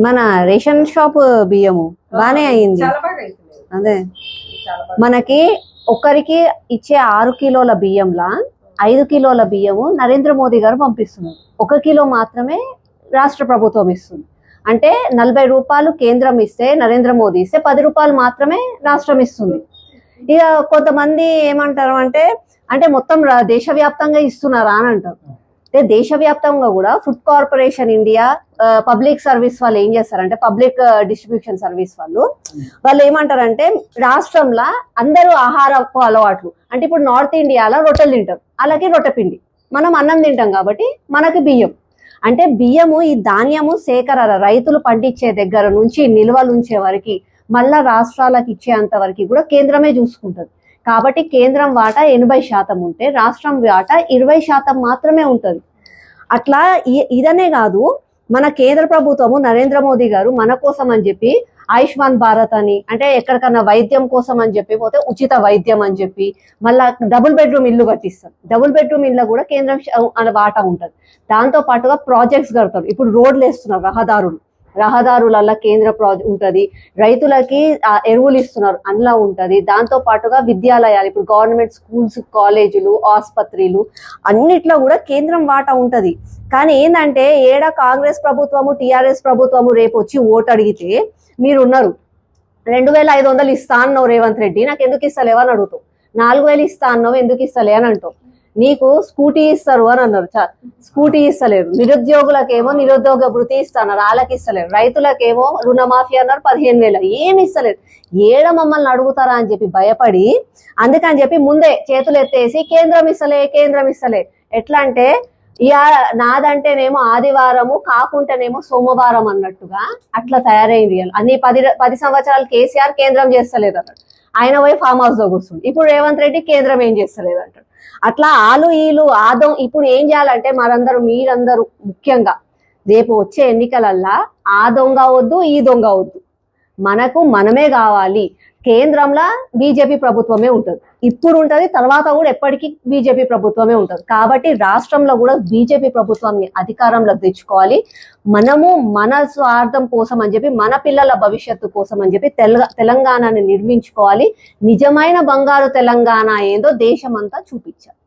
మన ration shop బియ్యము బానే అయింది. అదే. మనకి ఒకరికి ఇచ్చే ఆరు కిలోల బియ్యంలా ఐదు కిలోల బియ్యము నరేంద్ర మోదీ గారు పంపిస్తున్నారు. ఒక కిలో మాత్రమే రాష్ట్ర ప్రభుత్వం ఇస్తుంది. అంటే నలభై రూపాయలు కేంద్రం ఇస్తే నరేంద్ర మోదీ ఇస్తే పది రూపాయలు మాత్రమే రాష్ట్రం ఇస్తుంది. ఇక కొంతమంది ఏమంటారు అంటే అంటే మొత్తం దేశవ్యాప్తంగా ఇస్తున్నారా అని అంటారు. అంటే దేశవ్యాప్తంగా కూడా food corporation India public service వాళ్ళు ఏం చేస్తారంటే పబ్లిక్ డిస్ట్రిబ్యూషన్ సర్వీస్ వాళ్ళు. వాళ్ళు ఏమంటారంటే రాష్ట్రంలో అందరూ ఆహారపు అలవాట్లు. అంటే ఇప్పుడు నార్త్ ఇండియాలో రొట్టెలు తింటారు. అలాగే రొట్టె పిండి. మనం అన్నం తింటాం కాబట్టి మనకి బియ్యం. అంటే బియ్యము ఈ ధాన్యము సేకరణ రైతులు పండించే దగ్గర నుంచి నిల్వలు ఉంచే వరకు మళ్ళా రాష్ట్రాలకు ఇచ్చేంత వరకు కూడా కేంద్రమే చూసుకుంటుంది. కాబట్టి కేంద్రం వాటా ఎనభై శాతం ఉంటే రాష్ట్రం వాటా ఇరవై శాతం మాత్రమే ఉంటుంది. అట్లా ఇదనే కాదు మన కేంద్ర ప్రభుత్వము నరేంద్ర మోదీ గారు మన కోసం అని చెప్పి ఆయుష్మాన్ భారత్ అని అంటే ఎక్కడికన్నా వైద్యం కోసం అని చెప్పి పోతే ఉచిత వైద్యం అని చెప్పి మళ్ళా డబుల్ బెడ్రూమ్ ఇల్లు కట్టిస్తారు. డబుల్ బెడ్రూమ్ ఇల్లు కూడా కేంద్రం అనే వాటా ఉంటుంది. దాంతో పాటుగా ప్రాజెక్ట్స్ కడతారు. ఇప్పుడు రోడ్లు వేస్తున్నారు రహదారులు. రహదారులల్లో కేంద్ర ప్రాజెక్ట్ ఉంటది. రైతులకి ఎరువులు ఇస్తున్నారు అందులో ఉంటది. దాంతో పాటుగా విద్యాలయాలు ఇప్పుడు గవర్నమెంట్ స్కూల్స్ కాలేజీలు ఆసుపత్రులు అన్నిట్లో కూడా కేంద్రం వాటా ఉంటది. కానీ ఏంటంటే ఏడ కాంగ్రెస్ ప్రభుత్వము టిఆర్ఎస్ ప్రభుత్వము రేపు వచ్చి ఓటు అడిగితే మీరు ఉన్నారు రెండు వేల ఐదు వందలు ఇస్తా అన్నావు రేవంత్ రెడ్డి నాకు ఎందుకు ఇస్తలేవని అని అడుగుతావు. నాలుగు వేలు ఇస్తా అన్నావు ఎందుకు ఇస్తలే అని అంటావు. నీకు స్కూటీ ఇస్తారు అని అన్నారు. స్కూటీ ఇస్తలేరు. నిరుద్యోగులకేమో నిరుద్యోగ వృత్తి ఇస్తున్నారు. వాళ్ళకి ఇస్తలేరు. రైతులకేమో రుణమాఫీ అన్నారు. పదిహేను వేల. ఏమి ఇస్తలేరు. ఏడ మమ్మల్ని అడుగుతారా అని చెప్పి భయపడి అందుకని చెప్పి ముందే చేతులు ఎత్తేసి కేంద్రం ఇస్తలే కేంద్రం ఇస్తలే. ఎట్లా అంటే ఇక నాదంటేనేమో ఆదివారము కాకుంటేనేమో సోమవారం అన్నట్టుగా అట్లా తయారైంది అన్ని పది పది సంవత్సరాలు కేసీఆర్ కేంద్రం చేస్తలేదు అన్నాడు. ఆయన పోయి ఫామ్ హౌస్లో కూర్చుంది ఇప్పుడు రేవంత్ రెడ్డి కేంద్రం ఏం చేస్తలేదు అంటాడు. అట్లా ఆలు ఈలు ఆదం ఇప్పుడు ఏం చేయాలంటే మరందరూ మీరందరూ ముఖ్యంగా రేపు వచ్చే ఎన్నికలల్లా ఆ దొంగ వద్దు ఈ దొంగ వద్దు. మనకు మనమే కావాలి. కేంద్రంలో బీజేపీ ప్రభుత్వమే ఉంటుంది. ఇప్పుడు ఉంటుంది తర్వాత కూడా ఎప్పటికీ బీజేపీ ప్రభుత్వమే ఉంటుంది. కాబట్టి రాష్ట్రంలో కూడా బీజేపీ ప్రభుత్వాన్ని అధికారంలోకి తెచ్చుకోవాలి. మనము మన స్వార్థం కోసం అని చెప్పి మన పిల్లల భవిష్యత్తు కోసం అని చెప్పి తెలంగాణని నిర్మించుకోవాలి. నిజమైన బంగారు తెలంగాణ ఏందో దేశమంతా చూపించాలి.